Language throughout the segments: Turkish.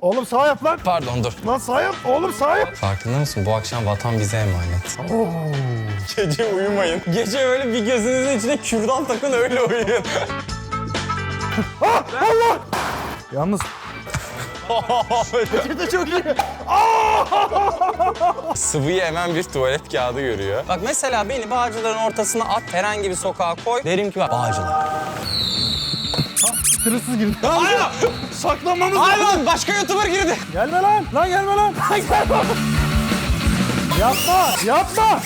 Oğlum sağ yap lan. Pardon dur. Lan sağ yap. Oğlum sağ yap. Farkında mısın? Bu akşam vatan bize emanet. Gece uyumayın. Gece öyle bir gözünüzün içine kürdan takın öyle uyuyun. Ah Allah. Yalnız de çok iyi. Sıvıyı hemen bir tuvalet kağıdı görüyor. Bak mesela beni Bağcılar'ın ortasına at, herhangi bir sokağa koy. Derim ki bak Bağcılar. Sınırsız girdi. Aynen! Saklanmamız lazım. Aynen! Başka YouTuber girdi. Gelme lan. Lan gelme lan. Lan gelme. yapma. Yapma.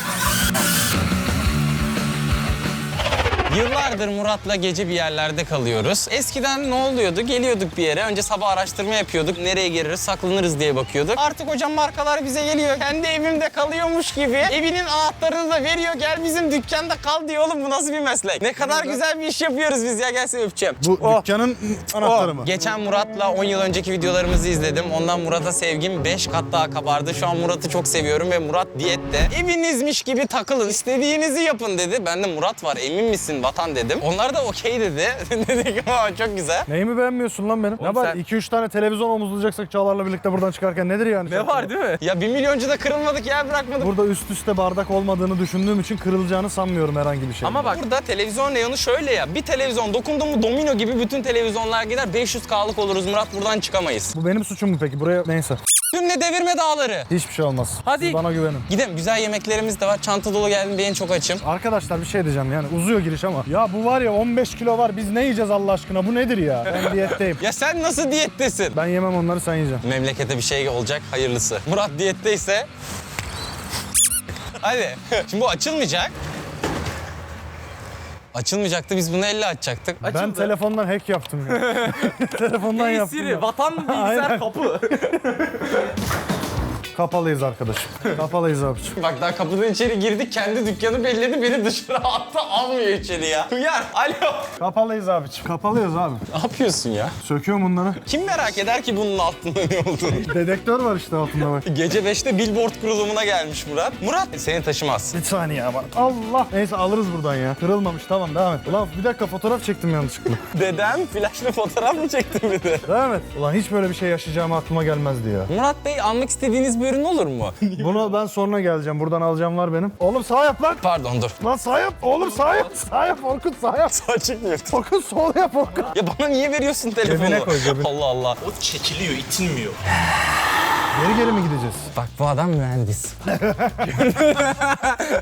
Yıllardır Murat'la gece bir yerlerde kalıyoruz. Eskiden ne oluyordu? Geliyorduk bir yere. Önce sabah araştırma yapıyorduk. Nereye gireriz, saklanırız diye bakıyorduk. Artık hocam markalar bize geliyor. Kendi evimde kalıyormuş gibi. Evinin anahtarını da veriyor. Gel bizim dükkanda kal diyor. Oğlum bu nasıl bir meslek? Ne kadar güzel bir iş yapıyoruz biz ya. Gel seni öpeceğim. Bu Oh. dükkanın anahtarı mı? Geçen Murat'la 10 yıl önceki videolarımızı izledim. Ondan Murat'a sevgim 5 kat daha kabardı. Şu an Murat'ı çok seviyorum ve Murat diyette. Evinizmiş gibi takılın, istediğinizi yapın dedi. Ben de Murat var, emin misin vatan dedim. Onlar da okey dedi. Dedik ama çok güzel. Neyimi beğenmiyorsun lan benim? ne var? sen- 2-3 tane televizyon omuzlayacaksak Çağlar'la birlikte buradan çıkarken nedir yani? değil mi? Ya bir milyoncu da kırılmadık ya bırakmadık. Burada üst üste bardak olmadığını düşündüğüm için kırılacağını sanmıyorum herhangi bir şey. Ama bak burada televizyon reyonu şöyle ya. Bir televizyon dokundu mu domino gibi bütün televizyonlar gider. 500K'lık oluruz Murat buradan çıkamayız. Bu benim suçum mu peki? Buraya neyse. Dünle devirme dağları. Hiçbir şey olmaz. Hadi. Siz bana güvenin. Gidelim güzel yemeklerimiz de var. Çanta dolu geldim diye en çok açım. Arkadaşlar bir şey diyeceğim yani uzuyor giriş ama. Ya bu var ya 15 kilo var biz ne yiyeceğiz Allah aşkına bu nedir ya? Ben diyetteyim. Ya sen nasıl diyettesin? Ben yemem onları sen yiyeceksin. Memlekete bir şey olacak hayırlısı. Murat diyetteyse... Hadi. Şimdi bu açılmayacak. Açılmayacaktı. Biz bunu elle açacaktık. Ben telefondan hack yaptım ya. telefondan yaptım ya. vatan bilgisayar kapı. Kapalıyız arkadaşım. Kapalıyız abiciğim. Bak daha kapıdan içeri girdik. Kendi dükkanı belledi. Beni dışarı attı. Almıyor içeri ya. Uyar. Alo. Kapalıyız abiciğim. Kapalıyız abi. Ne yapıyorsun ya? Söküyorum bunları. Kim merak eder ki bunun altında ne olduğunu? Dedektör var işte altında bak. Gece 5'te billboard kurulumuna gelmiş Murat. Murat seni taşımaz. Bir saniye ama. Allah. Neyse alırız buradan ya. Kırılmamış tamam devam et. Ulan bir dakika fotoğraf çektim yanlışlıkla. Dedem flaşlı fotoğraf mı çekti bir de? devam et. Ulan hiç böyle bir şey yaşayacağım aklıma gelmezdi ya. Murat Bey almak istediğiniz bir ürün olur mu? Bunu ben sonra geleceğim. Buradan alacağım var benim. Oğlum sağ yap lan. Pardon dur. Lan sağ yap. Oğlum sağ yap. Sağ yap Orkut sağ yap. Sağ çıkmıyor. Orkut sol yap Orkut. Ya bana niye veriyorsun telefonu? Cebine koy, cebine. Allah Allah. O çekiliyor, itilmiyor. Geri geri mi gideceğiz? Bak bu adam mühendis.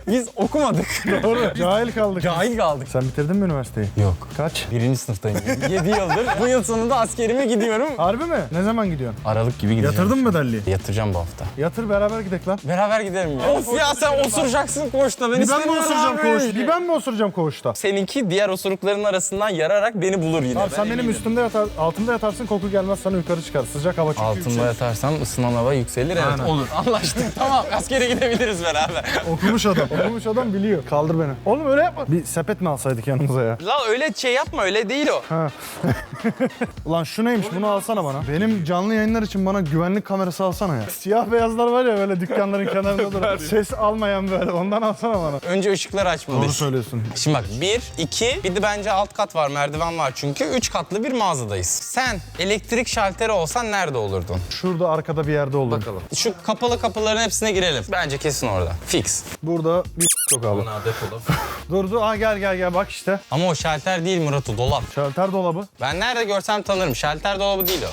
Biz okumadık. Doğru. Cahil kaldık. Cahil kaldık. Sen bitirdin mi üniversiteyi? Yok. Kaç? Birinci sınıftayım. 7 yıldır. Bu yıl sonunda askerime gidiyorum. Harbi mi? Ne zaman gidiyorsun? Aralık gibi gideceğim. Yatırdın mı medalliyi? Yatıracağım bu hafta. Yatır beraber gidelim lan. Beraber gidelim ya. Of ya sen osuracaksın koğuşta. Ben Bir ben mi istemiyorum osuracağım abi. Bir ben mi osuracağım koğuşta? Seninki diğer osurukların arasından yararak beni bulur yine. Abi sen benim üstümde yatar, altımda yatarsın koku gelmez sana yukarı çıkar. Sıcak hava çünkü Altında yüksek. yatarsam ısınan hava yükselir. Evet olur. Anlaştık. tamam askere gidebiliriz beraber. Okumuş adam. Okumuş adam biliyor. Kaldır beni. Oğlum öyle yapma. Bir sepet mi alsaydık yanımıza ya? La öyle şey yapma öyle değil o. Ha. Ulan şu neymiş bunu alsana bana. Benim canlı yayınlar için bana güvenlik kamerası alsana ya. Siyah beyazlar var ya böyle dükkanların kenarında duran. Ses almayan böyle ondan alsana bana. Önce ışıkları Doğru açmalıyız. söylüyorsun. Şimdi bak bir, iki, bir de bence alt kat var, merdiven var çünkü. Üç katlı bir mağazadayız. Sen elektrik şalteri olsan nerede olurdun? Şurada arkada bir yerde oldum. Bakalım. Şu kapalı kapıların hepsine girelim. Bence kesin orada. Fix. Burada bir yok abi. depolu. Dur dur. Aa, gel gel gel bak işte. Ama o şalter değil Murat o dolap. Şalter dolabı. Ben nerede görsem tanırım. Şalter dolabı değil o.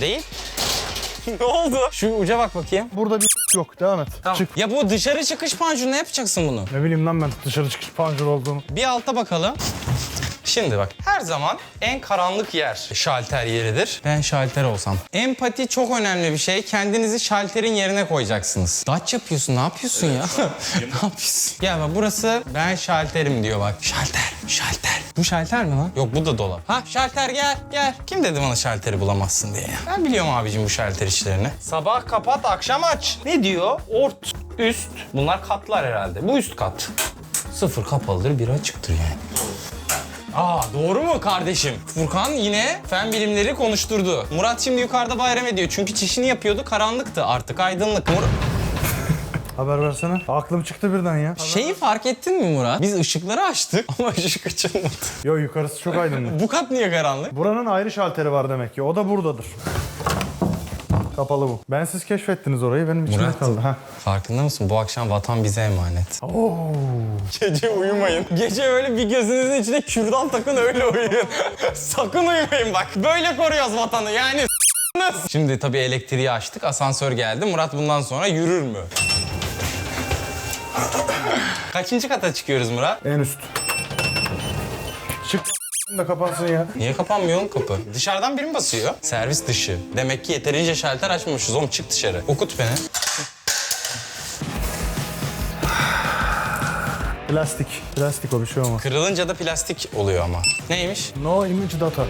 Değil? ne oldu? Şu uca bak bakayım. Burada bir yok. Devam et. Çık. Ya bu dışarı çıkış panjuru ne yapacaksın bunu? Ne bileyim lan ben dışarı çıkış panjur olduğunu. Bir alta bakalım. Şimdi bak her zaman en karanlık yer şalter yeridir. Ben şalter olsam. Empati çok önemli bir şey. Kendinizi şalterin yerine koyacaksınız. Daç yapıyorsun ne yapıyorsun ya? ne yapıyorsun? Gel bak burası ben şalterim diyor bak. Şalter, şalter. Bu şalter mi lan? Yok bu da dolap. Ha şalter gel, gel. Kim dedi bana şalteri bulamazsın diye ya? Ben biliyorum abicim bu şalter işlerini. Sabah kapat, akşam aç. Ne diyor? Ort, üst. Bunlar katlar herhalde. Bu üst kat. Sıfır kapalıdır, biri açıktır yani. Aa doğru mu kardeşim? Furkan yine fen bilimleri konuşturdu. Murat şimdi yukarıda bayram ediyor. Çünkü çişini yapıyordu. Karanlıktı artık aydınlık. Mur- Haber versene. Aklım çıktı birden ya. Şeyi fark ettin mi Murat? Biz ışıkları açtık ama ışık açılmadı. Yo yukarısı çok aydınlık. Bu kat niye karanlık? Buranın ayrı şalteri var demek ki. O da buradadır. Kapalı bu. Ben siz keşfettiniz orayı benim içimde Murat. kaldı. Ha. Farkında mısın? Bu akşam vatan bize emanet. Gece uyumayın. Gece öyle bir gözünüzün içine kürdan takın öyle uyuyun. Sakın uyumayın bak. Böyle koruyoruz vatanı yani. s***nız. Şimdi tabii elektriği açtık. Asansör geldi. Murat bundan sonra yürür mü? Kaçıncı kata çıkıyoruz Murat? En üst. Çık da kapansın ya. Niye kapanmıyor oğlum kapı? Dışarıdan biri mi basıyor? Servis dışı. Demek ki yeterince şalter açmamışız oğlum çık dışarı. Okut beni. Plastik. Plastik o bir şey olmaz. Kırılınca da plastik oluyor ama. Neymiş? No image data.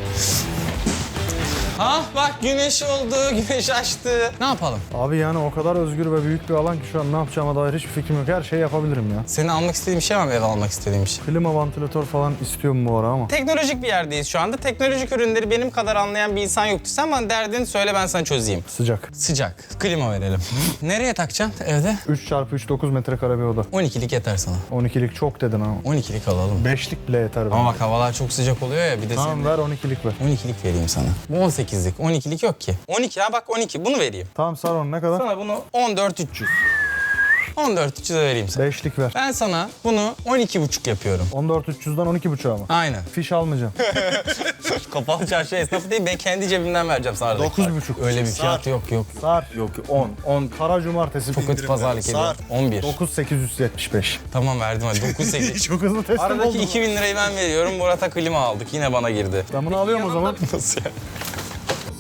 Ah bak güneş oldu, güneş açtı. Ne yapalım? Abi yani o kadar özgür ve büyük bir alan ki şu an ne yapacağıma dair hiçbir fikrim yok. Her şeyi yapabilirim ya. Senin almak istediğin bir şey var mı? Ev almak istediğin bir şey. Klima, vantilatör falan istiyorum bu ara ama. Teknolojik bir yerdeyiz şu anda. Teknolojik ürünleri benim kadar anlayan bir insan yoktu. Sen bana derdini söyle ben sana çözeyim. Sıcak. Sıcak. Klima verelim. Nereye takacaksın evde? 3 çarpı 3 9 metrekare bir oda. 12'lik yeter sana. 12'lik çok dedin ama. 12'lik alalım. 5'lik bile yeter. Ama bak havalar çok sıcak oluyor ya bir de Tamam senin- ver 12'lik ver. 12'lik vereyim sana. Bu 18'lik. 12'lik yok ki. 12 ha bak 12. Bunu vereyim. Tamam sar onu ne kadar? Sana bunu 14 300. 14 300'e vereyim sana. 5'lik ver. Ben sana bunu 12,5 yapıyorum. 14 300'den 12,5 ama. Aynen. Fiş almayacağım. Kapalı çarşı esnafı değil ben kendi cebimden vereceğim sana. Dokuz buçuk. Öyle bir fiyat yok yok. Sar. Yok 10. 10. Kara cumartesi. Çok kötü pazarlık ediyor. 11. 9875. Tamam verdim hadi 9 8. Çok hızlı teslim Aradaki oldum. 2000 lirayı ben veriyorum. Murat'a klima aldık. Yine bana girdi. Ben bunu alıyorum o zaman. Nasıl ya?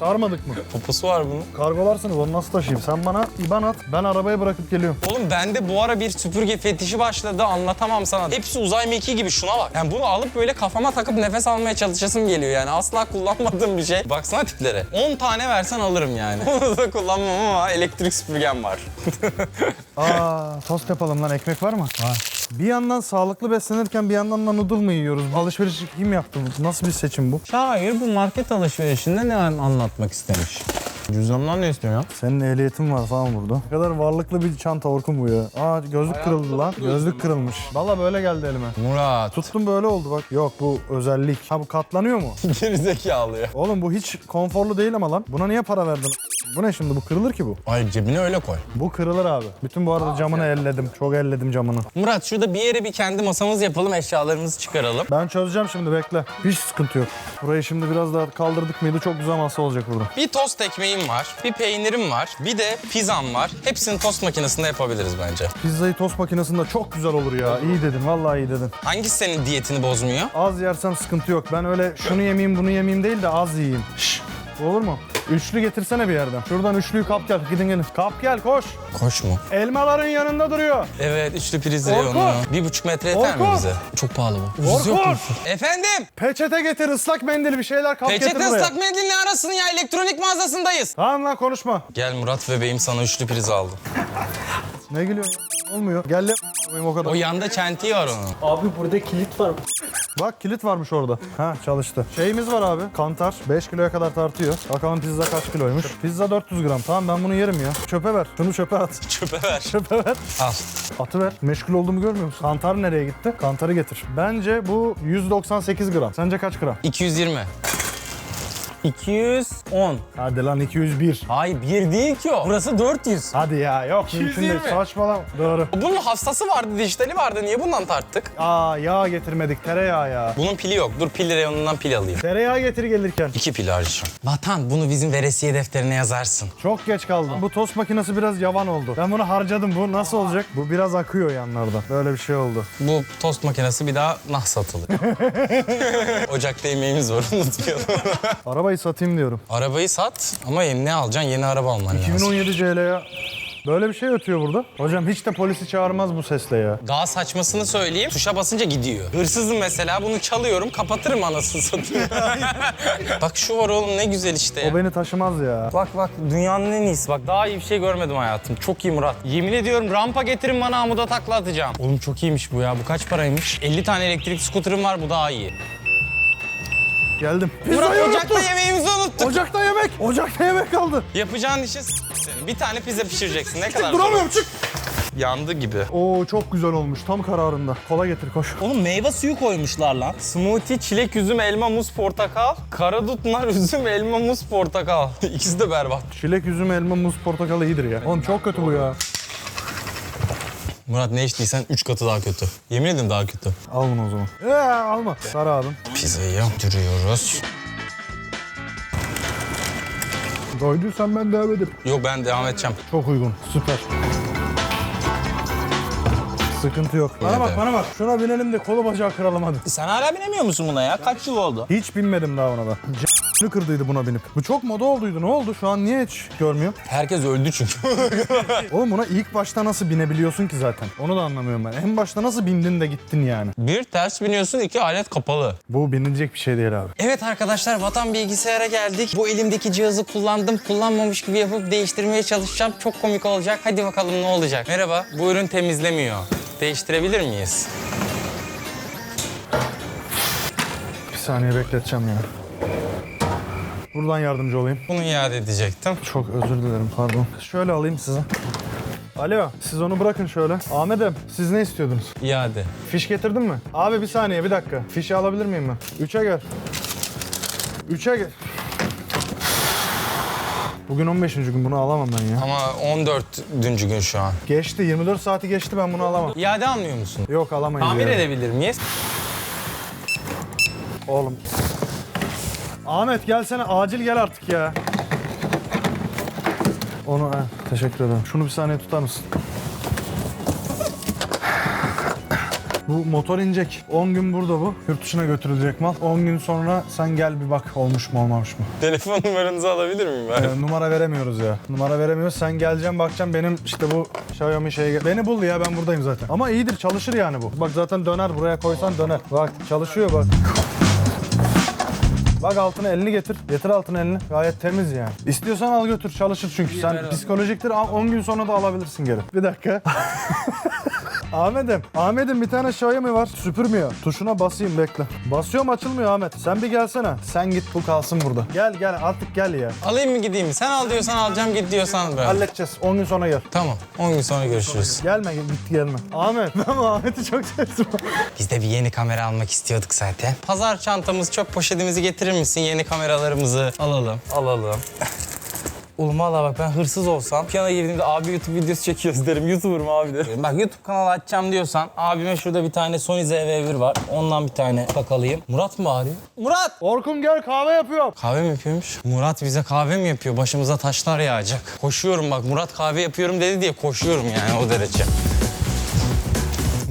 Sarmadık mı? Poposu var bunun. Kargolarsınız onu nasıl taşıyayım? Sen bana IBAN at. Ben arabaya bırakıp geliyorum. Oğlum bende bu ara bir süpürge fetişi başladı anlatamam sana. Hepsi uzay mekiği gibi şuna bak. Yani bunu alıp böyle kafama takıp nefes almaya çalışasım geliyor yani. Asla kullanmadığım bir şey. Baksana tiplere. 10 tane versen alırım yani. Onu da kullanmam ama elektrik süpürgem var. Aa, tost yapalım lan. Ekmek var mı? Var. Bir yandan sağlıklı beslenirken bir yandan da noodle mı yiyoruz? Alışveriş kim yaptı? bu? Nasıl bir seçim bu? Şair bu market alışverişinde ne anlatmak istemiş? Cüzdanından ne istiyor ya? Senin ehliyetin var falan burada. Ne kadar varlıklı bir çanta Orkun bu ya. Aa gözlük kırıldı lan. Gözlük kırılmış. Valla böyle geldi elime. Murat. Tuttum böyle oldu bak. Yok bu özellik. Ha bu katlanıyor mu? Gerizekalı ya. Oğlum bu hiç konforlu değil ama lan. Buna niye para verdin? Bu ne şimdi? Bu kırılır ki bu. Ay cebine öyle koy. Bu kırılır abi. Bütün bu arada camını elledim. Çok elledim camını. Murat şurada bir yere bir kendi masamız yapalım eşyalarımızı çıkaralım. Ben çözeceğim şimdi bekle. Hiç sıkıntı yok. Burayı şimdi biraz daha kaldırdık mıydı çok güzel masa olacak burada. Bir tost ekmeğim var, bir peynirim var, bir de pizzam var. Hepsini tost makinesinde yapabiliriz bence. Pizzayı tost makinesinde çok güzel olur ya. İyi dedin vallahi iyi dedin. Hangisi senin diyetini bozmuyor? Az yersem sıkıntı yok. Ben öyle şunu yemeyeyim bunu yemeyeyim değil de az yiyeyim. Şşş. Olur mu? Üçlü getirsene bir yerden. Şuradan üçlüyü kap gel. Gidin gelin. Kap gel koş. Koş mu? Elmaların yanında duruyor. Evet, üçlü priz Orkun! reyonu. Bir buçuk metre yeter mi Orkun! bize? Çok pahalı bu. Ucuz yok Orkun! Efendim? Peçete getir, ıslak mendil bir şeyler kap getir Peçete buraya. ıslak mendil ne arasın ya? Elektronik mağazasındayız. Tamam lan konuşma. Gel Murat bebeğim sana üçlü priz aldım. Ne gülüyorsun? Olmuyor. Gel lan o kadar. O yanda çentiği var onun. Abi burada kilit var. Bak kilit varmış orada. Ha çalıştı. Şeyimiz var abi. Kantar. 5 kiloya kadar tartıyor. Bakalım pizza kaç kiloymuş. Pizza 400 gram. Tamam ben bunu yerim ya. Çöpe ver. Şunu çöpe at. Çöpe ver. Çöpe ver. Al. Atı ver. Meşgul olduğumu görmüyor musun? Kantar nereye gitti? Kantarı getir. Bence bu 198 gram. Sence kaç gram? 220. 210. Hadi lan 201. Hayır bir değil ki o. Burası 400. Hadi ya yok mümkün değil. 220. Saçmalama. Doğru. Bunun hastası vardı, dijitali vardı. Niye bundan tarttık? Aa yağ getirmedik. Tereyağı ya. Bunun pili yok. Dur pil reyonundan pil alayım. Tereyağı getir gelirken. İki pil harcayacağım. Vatan bunu bizim veresiye defterine yazarsın. Çok geç kaldım. Bu tost makinesi biraz yavan oldu. Ben bunu harcadım. Bu nasıl olacak? Bu biraz akıyor yanlarda. Böyle bir şey oldu. Bu tost makinesi bir daha nah satılır. Ocakta yemeğimiz var unutmayalım. Arabayı satayım diyorum. Arabayı sat ama yeni ne alacaksın? Yeni araba alman lazım. 2017 CL'ye böyle bir şey ötüyor burada. Hocam hiç de polisi çağırmaz bu sesle ya. Daha saçmasını söyleyeyim. Tuşa basınca gidiyor. Hırsızım mesela bunu çalıyorum kapatırım anasını satayım. bak şu var oğlum ne güzel işte ya. O beni taşımaz ya. Bak bak dünyanın en iyisi. Bak daha iyi bir şey görmedim hayatım. Çok iyi Murat. Yemin ediyorum rampa getirin bana amuda takla atacağım. Oğlum çok iyiymiş bu ya. Bu kaç paraymış? 50 tane elektrik skuterim var bu daha iyi. Geldim. Murat ocakta yemeğimizi unuttuk. Ocakta yemek. Ocakta yemek kaldı. Yapacağın işi s- seni. Bir tane pizza pişireceksin. Ne kadar? Duramıyorum çık. yandı gibi. Oo çok güzel olmuş. Tam kararında. Kola getir koş. Oğlum meyve suyu koymuşlar lan. Smoothie, çilek, üzüm, elma, muz, portakal. Karadut, nar, üzüm, elma, muz, portakal. İkisi de berbat. Çilek, üzüm, elma, muz, portakal iyidir ya. Oğlum çok kötü bu ya. Murat ne içtiysen 3 katı daha kötü. Yemin ederim daha kötü. Al bunu o zaman. Ee, alma. Sarı abim. Pizzayı duruyoruz. Doyduysan ben devam ederim. Yok ben devam edeceğim. Çok uygun. Süper. Sıkıntı yok. Bana bak bana bak. Şuna binelim de kolu bacağı kıralım hadi. Sen hala binemiyor musun buna ya? Kaç yıl oldu? Hiç binmedim daha ona da. Kırdıydı buna binip. Bu çok moda olduydu. Ne oldu? Şu an niye hiç görmüyorum? Herkes öldü çünkü. Oğlum buna ilk başta nasıl binebiliyorsun ki zaten? Onu da anlamıyorum ben. En başta nasıl bindin de gittin yani? bir ters biniyorsun, iki alet kapalı. Bu binilecek bir şey değil abi. Evet arkadaşlar Vatan Bilgisayar'a geldik. Bu elimdeki cihazı kullandım. Kullanmamış gibi yapıp değiştirmeye çalışacağım. Çok komik olacak. Hadi bakalım ne olacak. Merhaba. Bu ürün temizlemiyor. Değiştirebilir miyiz? Bir saniye bekleteceğim ya. Buradan yardımcı olayım. Bunu iade edecektim. Çok özür dilerim pardon. Şöyle alayım size. Alo siz onu bırakın şöyle. Ahmet'im siz ne istiyordunuz? İade. Fiş getirdin mi? Abi bir saniye bir dakika. Fişi alabilir miyim ben? Üçe gel. Üçe gel. Bugün 15. gün bunu alamam ben ya. Ama 14. gün şu an. Geçti 24 saati geçti ben bunu alamam. İade almıyor musun? Yok alamayız Tamir ya. edebilir miyiz? Oğlum. Ahmet gelsene acil gel artık ya. Onu he, teşekkür ederim. Şunu bir saniye tutar mısın? Bu motor inecek. 10 gün burada bu. Yurt dışına götürülecek mal. 10 gün sonra sen gel bir bak olmuş mu olmamış mı? Telefon numaranızı alabilir miyim ben? Ee, numara veremiyoruz ya. Numara veremiyoruz. Sen geleceksin bakacaksın benim işte bu Xiaomi şeye... Beni bul ya ben buradayım zaten. Ama iyidir çalışır yani bu. Bak zaten döner buraya koysan döner. Bak çalışıyor bak. Bak altına elini getir. Getir altına elini. Gayet temiz yani. İstiyorsan al götür çalışır çünkü. Sen psikolojiktir Al, 10 gün sonra da alabilirsin geri. Bir dakika. Ahmet'im, Ahmet'im bir tane Xiaomi var. Süpürmüyor. Tuşuna basayım bekle. Basıyorum açılmıyor Ahmet. Sen bir gelsene. Sen git bu kalsın burada. Gel gel artık gel ya. Alayım mı gideyim mi? Sen al diyorsan alacağım, git diyorsan ben. Halledeceğiz. 10 gün sonra gel. Tamam. 10 gün sonra görüşürüz. Gelme git gelme. Ahmet. Ama Ahmet'i çok sevdim. Biz de bir yeni kamera almak istiyorduk zaten. Pazar çantamız, çöp poşetimizi getirir misin? Yeni kameralarımızı alalım. Alalım. Oğlum valla bak ben hırsız olsam piyano girdiğimde abi YouTube videosu çekiyoruz derim. YouTuber'ım abi derim. Bak YouTube kanalı açacağım diyorsan abime şurada bir tane Sony ZV-1 var. Ondan bir tane takalıyım. Murat mı arıyor? Murat! Orkun gel kahve yapıyorum. Kahve mi yapıyormuş? Murat bize kahve mi yapıyor? Başımıza taşlar yağacak. Koşuyorum bak Murat kahve yapıyorum dedi diye koşuyorum yani o derece.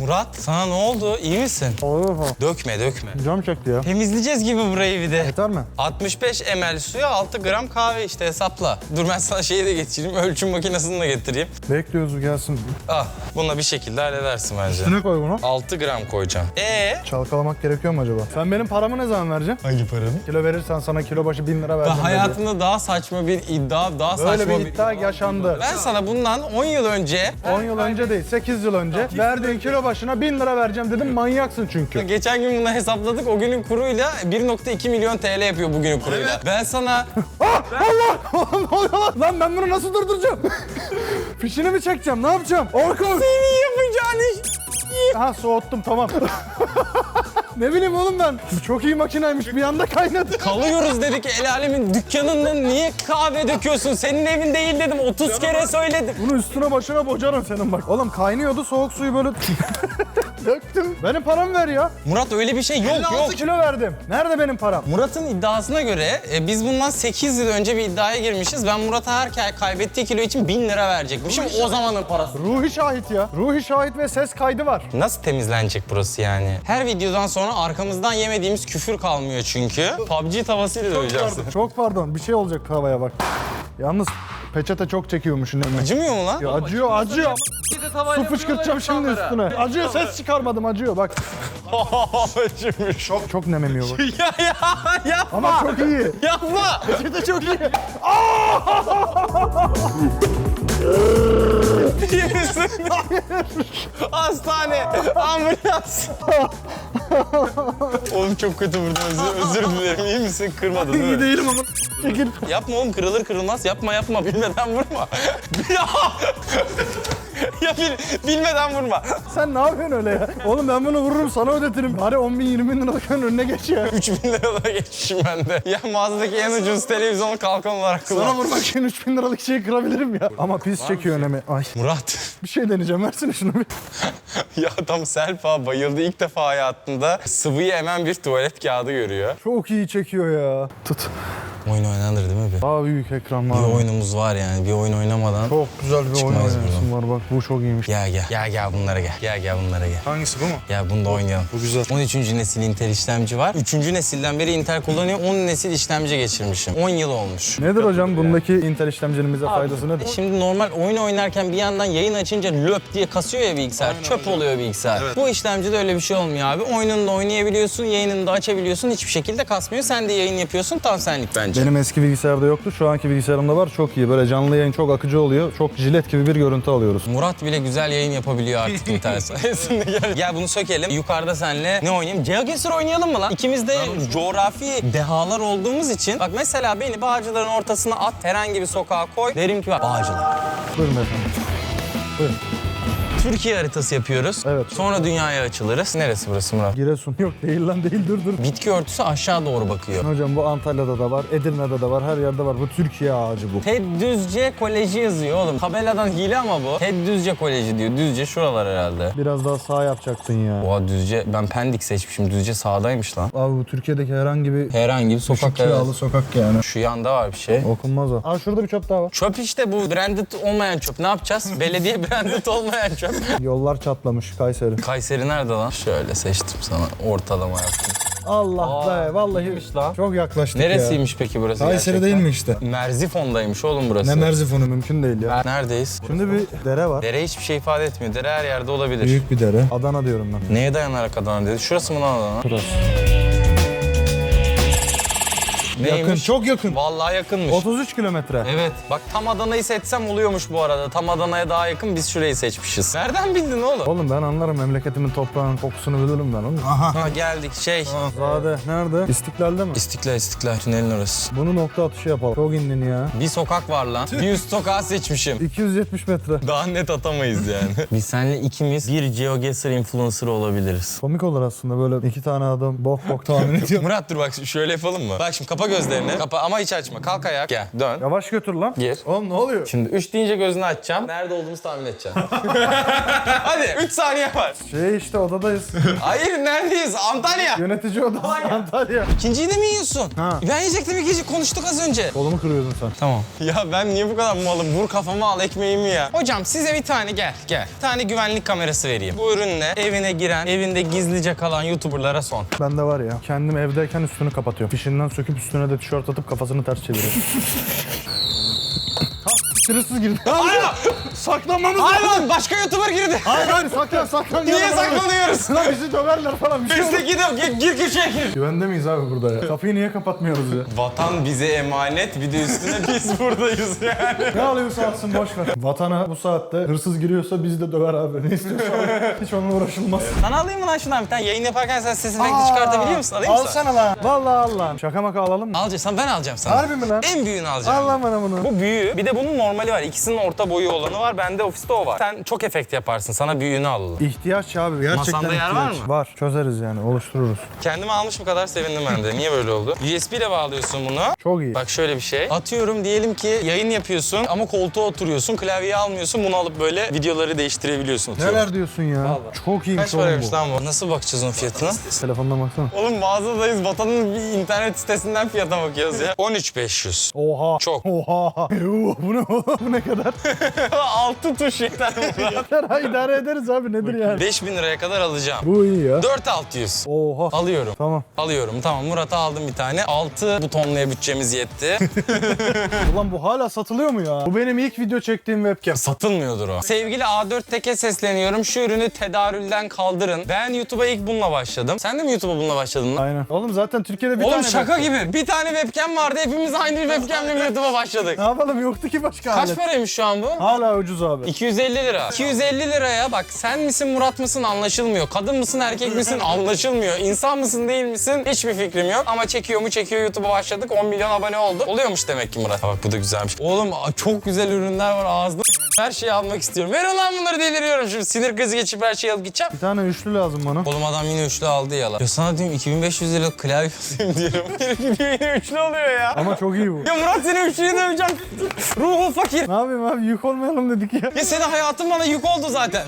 Murat sana ne oldu? İyi misin? Olur mu? Dökme dökme. Cam çekti ya. Temizleyeceğiz gibi burayı bir de. Yeter mi? 65 ml suya 6 gram kahve işte hesapla. Dur ben sana şeyi de getireyim. Ölçüm makinesini de getireyim. Bekliyoruz gelsin. Ah bununla bir şekilde halledersin bence. Ne koy bunu? 6 gram koyacağım. Ee? Çalkalamak gerekiyor mu acaba? Sen benim paramı ne zaman vereceksin? Hangi paranı? Kilo verirsen sana kilo başı 1000 lira vereceğim. Ben hayatımda daha saçma bir iddia, daha dedi. Böyle saçma bir iddia yaşandı. Ben sana bundan 10 yıl önce 10 yıl önce değil, 8 yıl önce verdiğin kilo başına 1000 lira vereceğim dedim manyaksın çünkü. Geçen gün bunu hesapladık. O günün kuruyla 1.2 milyon TL yapıyor bugünün kuruyla. Ben sana Allah! ne oluyor lan? Lan ben bunu nasıl durduracağım? Fişini mi çekeceğim? Ne yapacağım? Orkun! senin yapacağın iş... Ha soğuttum tamam. Ne bileyim oğlum ben. Çok iyi makinaymış bir anda kaynadı. Kalıyoruz dedik el alemin dükkanında niye kahve döküyorsun? Senin evin değil dedim 30 kere söyledim. Bunu üstüne başına bocarım senin bak. Oğlum kaynıyordu soğuk suyu böyle döktüm. Benim paramı ver ya. Murat öyle bir şey yok 56 yok. kilo verdim. Nerede benim param? Murat'ın iddiasına göre e, biz bundan 8 yıl önce bir iddiaya girmişiz. Ben Murat'a her kay- kaybettiği kilo için 1000 lira verecekmişim. O zamanın parası. Ruhi şahit ya. Ruhi şahit ve ses kaydı var. Nasıl temizlenecek burası yani? Her videodan sonra arkamızdan yemediğimiz küfür kalmıyor çünkü. PUBG tavasıyla döveceğiz. Çok pardon bir şey olacak havaya bak. Yalnız peçete çok çekiyormuşsun elime. Acımıyor mu lan? Ya acıyor acıyor. Su fışkırtacağım şimdi üstüne. Acıyor ses çıkarmadım acıyor bak. Acımış. Çok çok nememiyor bak. ya ya yapma. Ama çok iyi. Yapma. Peçete çok iyi. Misin? Hastane. Ambulans. oğlum çok kötü vurdun. Özür, özür dilerim. İyi misin? Kırmadın değil İyi mi? değilim ama. Çekil. Yapma oğlum kırılır kırılmaz. Yapma yapma. Bilmeden vurma. ya. Ya bil- bilmeden vurma. Sen ne yapıyorsun öyle ya? Oğlum ben bunu vururum sana ödetirim. Bari 10 bin 20 bin liralık önüne geç ya. 3000 lirada geçmişim ben de. Ya mağazadaki en ucuz televizyonu kalkan olarak Sana kullan. vurmak için 3 bin liralık şeyi kırabilirim ya. Ama pis çekiyor önemi. Ay Murat. bir şey deneyeceğim versene şunu bir. ya adam selfa bayıldı. İlk defa hayatında sıvıyı emen bir tuvalet kağıdı görüyor. Çok iyi çekiyor ya. Tut. Oyun oynanır değil mi bir? Daha büyük ekran var. Bir oyunumuz var yani. Bir oyun oynamadan. Çok güzel bir oyun Çıkmayız oynayasın var bak bu çok iyiymiş. Gel gel. Gel gel bunlara gel. Gel gel bunlara gel. Hangisi bu mu? Gel bunu da oynayalım. Bu güzel. 13. nesil Intel işlemci var. 3. nesilden beri Intel kullanıyor. 10 nesil işlemci geçirmişim. 10 yıl olmuş. Nedir hocam bundaki Intel işlemcinin bize faydası nedir? Şimdi normal oyun oynarken bir yandan yayın açınca löp diye kasıyor ya bilgisayar. Çöp oluyor bilgisayar. Bu işlemcide öyle bir şey olmuyor abi. Oyununu da oynayabiliyorsun, yayınını da açabiliyorsun. Hiçbir şekilde kasmıyor. Sen de yayın yapıyorsun. Tam senlik bence. Benim eski bilgisayarda yoktu. Şu anki bilgisayarımda var. Çok iyi. Böyle canlı yayın çok akıcı oluyor. Çok jilet gibi bir görüntü alıyoruz. Murat bile güzel yayın yapabiliyor artık internet sayesinde. Gel, gel bunu sökelim. Yukarıda senle ne oynayayım? GeoGuessr oynayalım mı lan? İkimiz de coğrafi dehalar olduğumuz için. Bak mesela beni Bağcılar'ın ortasına at. Herhangi bir sokağa koy. Derim ki bak Bağcılar. Buyurun efendim. Buyurun. Türkiye haritası yapıyoruz. Evet. Sonra dünyaya açılırız. Neresi burası Murat? Giresun. Yok değil lan değil dur dur. Bitki örtüsü aşağı doğru bakıyor. Hocam bu Antalya'da da var, Edirne'de de var, her yerde var. Bu Türkiye ağacı bu. TED Düzce Koleji yazıyor oğlum. Tabeladan hile ama bu. TED Düzce Koleji diyor. Düzce şuralar herhalde. Biraz daha sağ yapacaksın ya. Oha Düzce. Ben Pendik seçmişim. Düzce sağdaymış lan. Abi bu Türkiye'deki herhangi bir Herhangi bir düşük sokak evet. kiralı sokak yani. Şu yanda var bir şey. Okunmaz o. Aa şurada bir çöp daha var. Çöp işte bu branded olmayan çöp. Ne yapacağız? Belediye branded olmayan çöp. Yollar çatlamış Kayseri. Kayseri nerede lan? Şöyle seçtim sana. Ortalama yaptım. Allah be vallahi iyiymiş lan. çok yaklaştık ya. Neresiymiş peki burası Kayseri gerçekten? değil mi işte? Merzifon'daymış oğlum burası. Ne Merzifonu mümkün değil ya. Neredeyiz? Şimdi bir dere var. Dere hiçbir şey ifade etmiyor. Dere her yerde olabilir. Büyük bir dere. Adana diyorum ben. Neye dayanarak Adana dedi? Şurası mı lan Adana? Burası. Neymiş? Yakın, çok yakın. Vallahi yakınmış. 33 kilometre. Evet. Bak tam Adana'yı seçsem oluyormuş bu arada. Tam Adana'ya daha yakın biz şurayı seçmişiz. Nereden bildin oğlum? Oğlum ben anlarım memleketimin toprağının kokusunu bilirim ben oğlum. Aha. Ha geldik şey. Zade nerede? İstiklal'de mi? İstiklal İstiklal tünelin orası. Bunu nokta atışı yapalım. Çok indin ya. Bir sokak var lan. Bir üst sokağı seçmişim. 270 metre. Daha net atamayız yani. Biz seninle ikimiz bir GeoGuessr influencer olabiliriz. Komik olur aslında böyle iki tane adam bok bok tahmin ediyor. Murat dur bak şöyle yapalım mı? Bak şimdi kapa gözlerini. Kapa ama hiç açma. Kalk ayak. Gel dön. Yavaş götür lan. Gir. Oğlum ne oluyor? Şimdi 3 deyince gözünü açacağım. Nerede olduğumuzu tahmin edeceğim. Hadi 3 saniye var. Şey işte odadayız. Hayır neredeyiz? Antalya. Yönetici odası Antalya. İkinciyi de mi yiyorsun? Ha. Ben yiyecektim ikinci konuştuk az önce. Kolumu kırıyordun sen. Tamam. Ya ben niye bu kadar malım? Vur kafama al ekmeğimi ya. Hocam size bir tane gel gel. Bir tane güvenlik kamerası vereyim. Bu ürünle evine giren, evinde gizlice kalan YouTuber'lara son. Bende var ya. Kendim evdeyken üstünü kapatıyorum. Fişinden söküp üstüne de tişört atıp kafasını ters çeviriyorum. sırasız girdi. Alo! Saklanmamız Alo! Başka YouTuber girdi. Hayır hayır saklan saklan. Niye saklanıyoruz? Lan bizi döverler falan bir şey Biz de gidiyorum. Gir, gir köşeye gir. Güvende miyiz abi burada ya? Kapıyı niye kapatmıyoruz ya? Vatan bize emanet. Bir de üstüne biz buradayız yani. Ne alıyorsa alsın boş ver. Vatana bu saatte hırsız giriyorsa bizi de döver abi. Ne istiyorsa. Hiç onunla uğraşılmaz. Sana alayım mı lan şundan bir tane? Yayın yaparken sen ses efekti çıkartabiliyor musun? Alayım mı sana? Alsana lan. Vallahi al lan. Şaka maka alalım mı? Alacağım. Ben alacağım sana. Harbi mi lan? En büyüğünü alacağım. Al lan bana bunu. Bu büyüğü. Bir de bunun normali var. İkisinin orta boyu olanı var. Bende ofiste o var. Sen çok efekt yaparsın. Sana büyüğünü alalım. İhtiyaç abi. Gerçekten Masanda yer ihtiyaç. var mı? Var. Çözeriz yani. Oluştururuz. Kendime almış bu kadar sevindim ben de. Niye böyle oldu? USB ile bağlıyorsun bunu. Çok iyi. Bak şöyle bir şey. Atıyorum diyelim ki yayın yapıyorsun ama koltuğa oturuyorsun. Klavyeyi almıyorsun. Bunu alıp böyle videoları değiştirebiliyorsun. atıyorum. Neler diyorsun ya? Çok iyiymiş Kaç oğlum paraymış bu. lan bu? Nasıl bakacağız onun fiyatına? Telefondan baksana. Oğlum mağazadayız. Vatanın bir internet sitesinden fiyata bakıyoruz ya. 13500. Oha. Çok. Oha. Yuh, bu ne bu ne kadar? 6 tuş yeter burada. Ha, idare ederiz abi nedir yani? 5000 liraya kadar alacağım. Bu iyi ya. 4600. Oha. Alıyorum. Tamam. Alıyorum. Tamam Murat'a aldım bir tane. 6 butonluya bütçemiz yetti. Ulan bu hala satılıyor mu ya? Bu benim ilk video çektiğim webcam. Satılmıyordur o. Sevgili A4 Tek'e sesleniyorum. Şu ürünü tedarülden kaldırın. Ben YouTube'a ilk bununla başladım. Sen de mi YouTube'a bununla başladın lan? Aynen. Oğlum zaten Türkiye'de bir Oğlum tane şaka gibi. Bir tane webcam vardı. Hepimiz aynı webcamle YouTube'a başladık? Ne yapalım yoktu ki başka Kaç paraymış şu an bu? Hala ucuz abi. 250 lira. 250 liraya bak sen misin Murat mısın anlaşılmıyor. Kadın mısın erkek misin anlaşılmıyor. İnsan mısın değil misin hiçbir fikrim yok. Ama çekiyor mu çekiyor YouTube'a başladık 10 milyon abone oldu. Oluyormuş demek ki Murat. Bak bu da güzelmiş. Oğlum çok güzel ürünler var ağzına Her şeyi almak istiyorum. Ver lan bunları deliriyorum şimdi. Sinir krizi geçip her şeyi alıp gideceğim. Bir tane üçlü lazım bana. Oğlum adam yine üçlü aldı ya lan. Ya sana diyorum 2500 liralık klavye alayım diyorum. Herif gidiyor yine üçlü oluyor ya. Ama çok iyi bu. Ya Murat seni üçlüyü döveceğim. Ruhu fakir. Ne yapayım abi yük olmayalım dedik ya. Ya senin hayatın bana yük oldu zaten.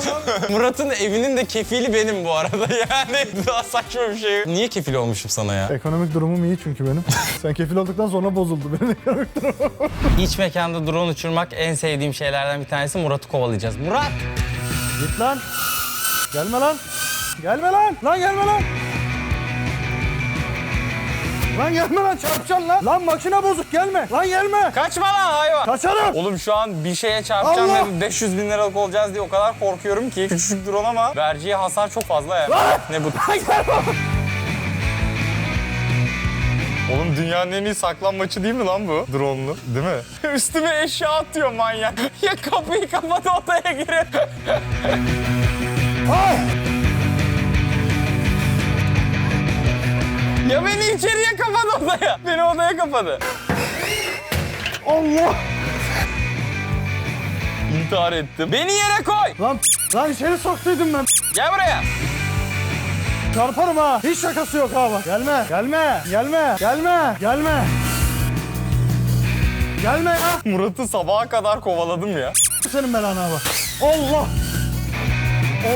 Murat'ın evinin de kefili benim bu arada yani. Daha saçma bir şey. Niye kefil olmuşum sana ya? Ekonomik durumum iyi çünkü benim. Sen kefil olduktan sonra bozuldu benim ekonomik durumum. İç mekanda drone uçurmak en sevdiğim şeylerden bir tanesi. Murat'ı kovalayacağız. Murat! Git lan. Gelme lan. Gelme lan. Lan gelme lan. Lan gelme lan çarpacaksın lan. Lan makine bozuk gelme. Lan gelme. Kaçma lan hayvan! Kaçarım. Oğlum şu an bir şeye çarpacağım Allah! ve 500 bin liralık olacağız diye o kadar korkuyorum ki. Küçücük drone ama vereceği hasar çok fazla ya. Ne bu? Oğlum dünyanın en iyi saklanmaçı değil mi lan bu? Drone'lu. Değil mi? Üstüme eşya atıyor manyak. Ya kapıyı kapat odaya giriyor. Ay. Ya beni içeriye kapat odaya. Beni odaya kapadı. Allah. İntihar ettim. Beni yere koy. Lan lan içeri soktuydum ben. Gel buraya. Çarparım ha. Hiç şakası yok ha bak. Gelme. Gelme. Gelme. Gelme. Gelme. Gelme ya. Murat'ı sabaha kadar kovaladım ya. Senin belanı bak. Allah.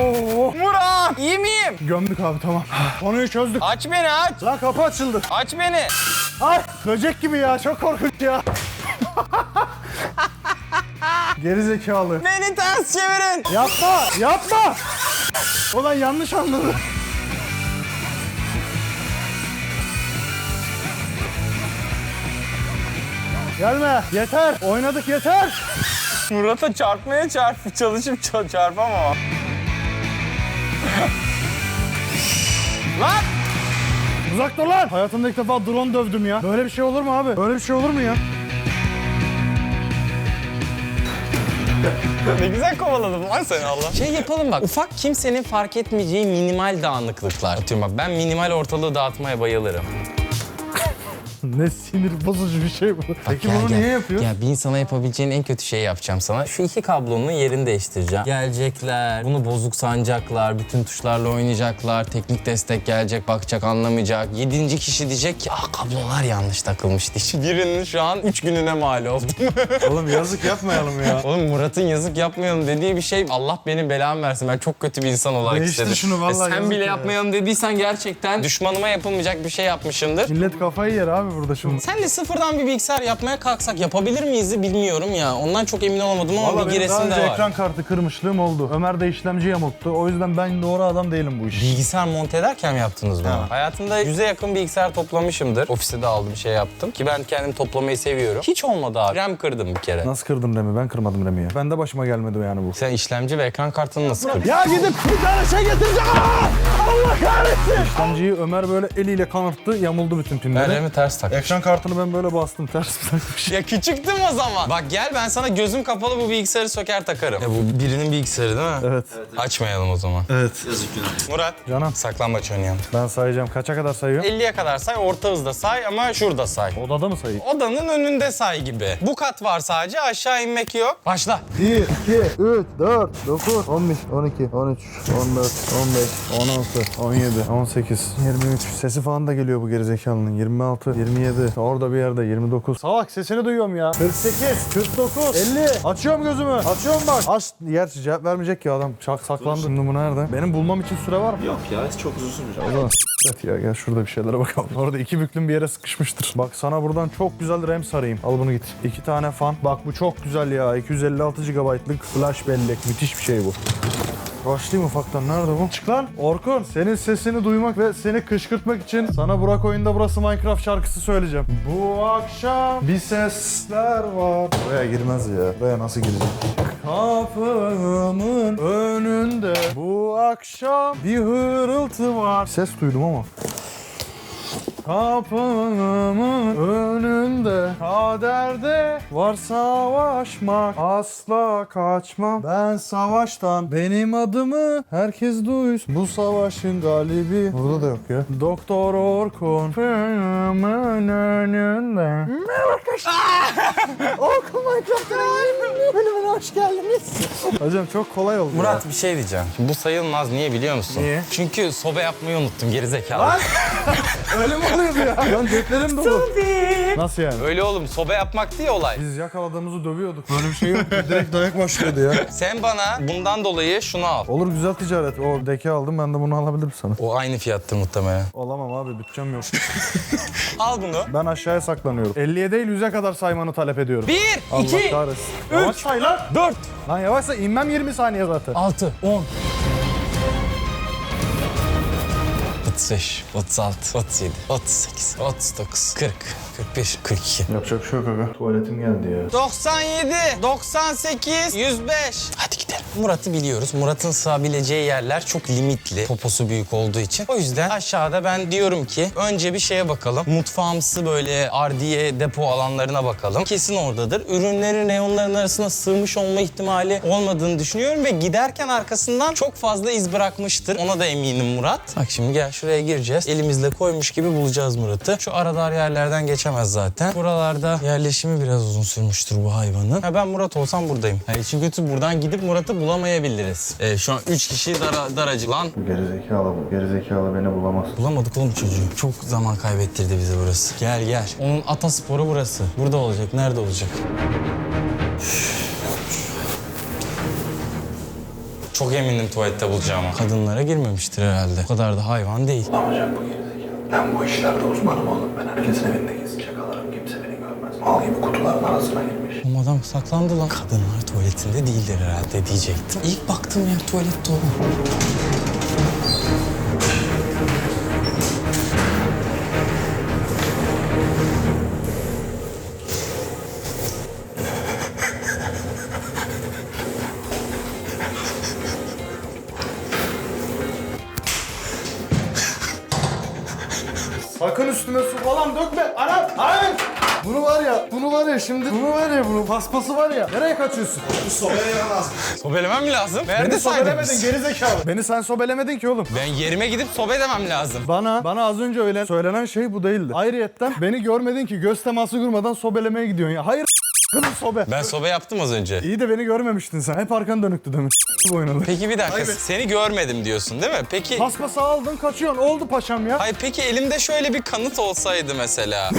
Oo. Murat! iyi miyim? Gömdük abi tamam. Konuyu çözdük. Aç beni aç. Lan kapı açıldı. Aç beni. Ay böcek gibi ya çok korkunç ya. Geri zekalı. Beni ters çevirin. Yapma yapma. Ulan yanlış anladı. Gelme yeter oynadık yeter. Murat'a çarpmaya çarp çalışıp ça- çarpamam. Lan! Uzak dur lan. Hayatımda ilk defa drone dövdüm ya. Böyle bir şey olur mu abi? Böyle bir şey olur mu ya? Ne güzel kovaladım lan seni Allah. Şey yapalım bak. Ufak kimsenin fark etmeyeceği minimal dağınıklıklar. Atıyorum bak ben minimal ortalığı dağıtmaya bayılırım. ne sinir bozucu bir şey bu. Peki Gel, bunu gel. niye yapıyor? Ya bir insana yapabileceğin en kötü şeyi yapacağım sana. Şu iki kablonun yerini değiştireceğim. Gelecekler, bunu bozuk sanacaklar, bütün tuşlarla oynayacaklar, teknik destek gelecek, bakacak, anlamayacak. Yedinci kişi diyecek ki, ah kablolar yanlış takılmış diye. Birinin şu an üç gününe mal oldum. Oğlum yazık yapmayalım ya. Oğlum Murat'ın yazık yapmayalım dediği bir şey Allah benim belamı versin. Ben çok kötü bir insan olarak Değiştir istedim. şunu, vallahi E sen yazık bile ya. yapmayalım dediysen gerçekten düşmanıma yapılmayacak bir şey yapmışımdır. Millet kafayı yer abi burada şimdi. Senle sıfırdan bir bilgisayar yapmaya kalksak yapabilir miyiz bilmiyorum ya. Ondan çok emin olamadım ama Valla bir benim daha giresim önce de var. ekran kartı kırmışlığım oldu. Ömer de işlemci yamuktu. O yüzden ben doğru adam değilim bu iş. Bilgisayar monte ederken mi yaptınız bunu? Hayatımda yüze yakın bilgisayar toplamışımdır. Ofiste de aldım şey yaptım. Ki ben kendim toplamayı seviyorum. Hiç olmadı abi. RAM kırdım bir kere. Nasıl kırdım Remi? Ben kırmadım Remi ya. Ben de başıma gelmedi yani bu. Sen işlemci ve ekran kartını nasıl kırdın? Ya gidip bir tane şey getireceğim. Aa! Allah kahretsin. İşlemciyi Ömer böyle eliyle kanırttı. Yamuldu bütün Ben pinleri. RAM'i ters takmışım. Ekran kartını ben böyle bastım. Ters bir takmış. Ya küçüktüm o zaman. Bak gel ben sana gözüm kapalı bu bilgisayarı söker takarım. Ya bu birinin bilgisayarı değil mi? Evet. Açmayalım o zaman. Evet. Murat. Canım. Saklambaç oynayalım. Ben sayacağım. Kaça kadar sayıyor? 50'ye kadar say, orta hızda say ama şurada say. Odada mı sayıyor? Odanın önünde say gibi. Bu kat var sadece aşağı inmek yok. Başla. 1, 2, 3, 4, 9, 11, 12, 13, 14, 15, 16, 17, 18, 23. Sesi falan da geliyor bu gerizekalının. 26, 27, orada bir yerde 29. Salak sesini duyuyorum ya. 48, 49, 50. Açıyorum gözümü. Açıyorum bak. Aç. Gerçi cevap vermeyecek ki adam. Çak saklandı. Şimdi bu nerede? Benim bulmam için süre var mı? Yok ya çok uzun sürecek. O zaman Evet ya gel şurada bir şeylere bakalım. Orada iki büklüm bir yere sıkışmıştır. Bak sana buradan çok güzel RAM sarayım. Al bunu git. İki tane fan. Bak bu çok güzel ya. 256 GB'lık flash bellek. Müthiş bir şey bu. Başlayayım ufaktan. Nerede bu? Çık lan. Orkun senin sesini duymak ve seni kışkırtmak için sana Burak oyunda burası Minecraft şarkısı söyleyeceğim. Bu akşam bir sesler var. Buraya girmez ya. Buraya nasıl girecek? Kapımın önünde bu akşam bir hırıltı var. Ses duydum ama. Kapımın önünde kaderde var savaşmak. Asla kaçmam. Ben savaştan benim adımı herkes duysun. Bu savaşın galibi burada da yok ya. Doktor Orkun kapımın önünde. Merhaba arkadaşlar. Orkun Minecraft'ta benim hoş geldiniz. Hocam çok kolay oldu. Murat bir şey diyeceğim. Bu sayılmaz niye biliyor musun? Niye? Çünkü sobe yapmayı unuttum gerizekalı. ya. Öyle mi oluyordu ya? Lan ceplerim dolu. Nasıl yani? Öyle oğlum sobe yapmak değil olay. Biz yakaladığımızı dövüyorduk. Böyle bir şey yok. Direkt dayak başlıyordu ya. Sen bana bundan dolayı şunu al. Olur güzel ticaret. O deki aldım ben de bunu alabilirim sana. O aynı fiyattır muhtemelen. Olamam abi bütçem yok. Al bunu. Ben aşağıya saklanıyorum. 50'ye değil 100'e kadar saymanı talep ediyorum. Bir, Allah iki, kahretsin. Yavaş say lan. dört, Lan yavaşsa inmem 20 saniye zaten. altı, on. 35, 36, 37, 38, 39, 40, 41, 42. Yapacak bir şey yok aga. Tuvaletim geldi ya. 97, 98, 105. Hadi gidelim. Murat'ı biliyoruz. Murat'ın sığabileceği yerler çok limitli. Poposu büyük olduğu için. O yüzden aşağıda ben diyorum ki önce bir şeye bakalım. Mutfağımsı böyle ardiye depo alanlarına bakalım. Kesin oradadır. Ürünlerin reyonların arasına sığmış olma ihtimali olmadığını düşünüyorum ve giderken arkasından çok fazla iz bırakmıştır. Ona da eminim Murat. Bak şimdi gel şuraya gireceğiz. Elimizle koymuş gibi bulacağız Murat'ı. Şu aradar yerlerden geçemez zaten. Buralarda yerleşimi biraz uzun sürmüştür bu hayvanın. Ha ben Murat olsam buradayım. Yani için kötü buradan gidip Murat'ı bulamayabiliriz. Ee, şu an üç kişi dara, daracık. Lan Gerizekalı bu. Gerizekalı beni bulamaz. Bulamadık oğlum çocuğu. Çok zaman kaybettirdi bize burası. Gel gel. Onun atasporu burası. Burada olacak. Nerede olacak? Çok eminim tuvalette bulacağıma. Kadınlara girmemiştir herhalde. O kadar da hayvan değil. Yapacak bu gerizekalı. Ben bu işlerde uzmanım oğlum. Ben herkesin evinde gizli çakalarım. Kimse beni görmez. Mal gibi kutuların arasına girmiş. Oğlum adam saklandı lan. Kadınlar tuvaletinde değildir herhalde diyecektim. İlk baktım ya tuvalette oğlum. Üstüme su falan dökme. Anam! Anam! Bunu var ya, bunu var ya şimdi, bunu var ya, bunu paspası var ya. Nereye kaçıyorsun? Sobelemem mi lazım? Nerede Beni sobelemedin saydınız? gerizekalı. Beni sen sobelemedin ki oğlum. Ben yerime gidip sobe demem lazım. Bana, bana az önce öyle söylenen şey bu değildi. Ayrıyetten beni görmedin ki göz teması kurmadan sobelemeye gidiyorsun ya. Hayır kızım sobe. Ben sobe yaptım az önce. İyi de beni görmemiştin sen. Hep arkan dönüktü demin. Bu oynadı. Peki bir dakika. Seni görmedim diyorsun değil mi? Peki Paspası aldın kaçıyorsun. Oldu paşam ya. Hayır peki elimde şöyle bir kanıt olsaydı mesela.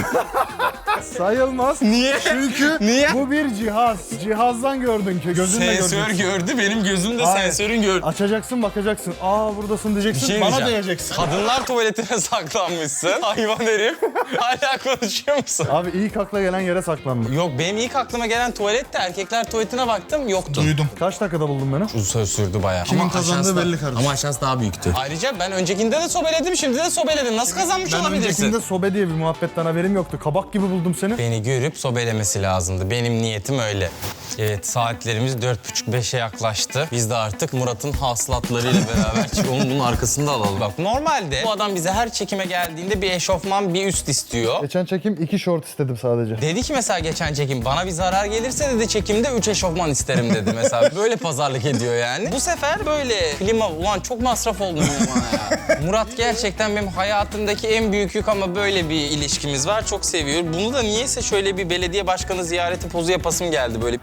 Sayılmaz. Niye? Çünkü Niye? bu bir cihaz. Cihazdan gördün ki gözünle Sensör göreceksin. gördü, benim gözümde Hayır. sensörün gördü. Açacaksın bakacaksın. Aa buradasın diyeceksin. Şey bana diyeceğim. diyeceksin. Kadınlar tuvaletine saklanmışsın. Hayvan herif. Hala konuşuyor musun? Abi ilk akla gelen yere saklandım. Yok benim ilk aklıma gelen tuvalette erkekler tuvaletine baktım yoktu. Duydum. Kaç dakikada buldun beni? Uzun sürdü bayağı. Kimin Ama kazandığı aşağısı da- belli kardeşim. Ama aşağısı daha büyüktü. Ayrıca ben öncekinde de sobeledim, şimdi de sobeledim. Nasıl kazanmış Ben olabilirsin? Öncekinde sobe diye bir muhabbetten haberim yoktu. Kabak gibi buldum seni. Beni görüp sobelemesi lazımdı. Benim niyetim öyle. Evet saatlerimiz dört buçuk beşe yaklaştı. Biz de artık Murat'ın hasılatlarıyla beraber çıkalım bunun arkasında alalım. Bak normalde bu adam bize her çekime geldiğinde bir eşofman bir üst istiyor. Geçen çekim iki short istedim sadece. Dedi ki mesela geçen çekim bana bir zarar gelirse dedi çekimde 3 eşofman isterim dedi mesela. Böyle pazarlık ediyor yani. Bu sefer böyle klima ulan çok masraf oldu bu bana ya. Murat gerçekten benim hayatımdaki en büyük yük ama böyle bir ilişkimiz var. Çok seviyor. Bunu da niyeyse şöyle bir belediye başkanı ziyareti pozu yapasım geldi böyle.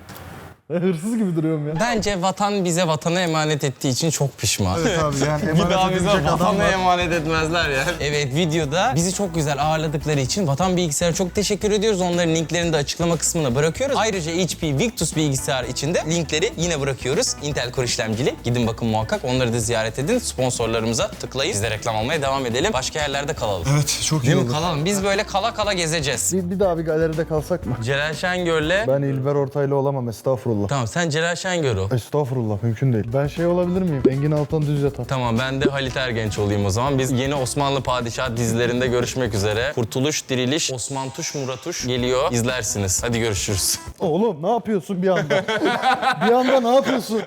Hırsız gibi duruyorum ya. Bence vatan bize vatanı emanet ettiği için çok pişman. Evet abi yani Bir daha emanet bize edilecek adam vatanı var. emanet etmezler ya. Evet videoda bizi çok güzel ağırladıkları için Vatan Bilgisayar'a çok teşekkür ediyoruz. Onların linklerini de açıklama kısmına bırakıyoruz. Ayrıca HP Victus bilgisayar için de linkleri yine bırakıyoruz. Intel Core işlemcili. Gidin bakın muhakkak onları da ziyaret edin. Sponsorlarımıza tıklayın. Biz de reklam almaya devam edelim. Başka yerlerde kalalım. Evet çok iyi Değil mi? oldu. Kalalım. Biz böyle kala kala gezeceğiz. Bir, bir daha bir galeride kalsak mı? Celal Şengör'le... Ben İlber Ortaylı olamam estağfurullah. Tamam sen Celal Şengör ol. Estağfurullah mümkün değil. Ben şey olabilir miyim? Engin Altan Düz Yatan. Tamam ben de Halit Ergenç olayım o zaman. Biz yeni Osmanlı Padişah dizilerinde görüşmek üzere. Kurtuluş, Diriliş, Osman Tuş, Murat Tuş geliyor. İzlersiniz. Hadi görüşürüz. Oğlum ne yapıyorsun bir anda? bir anda ne yapıyorsun?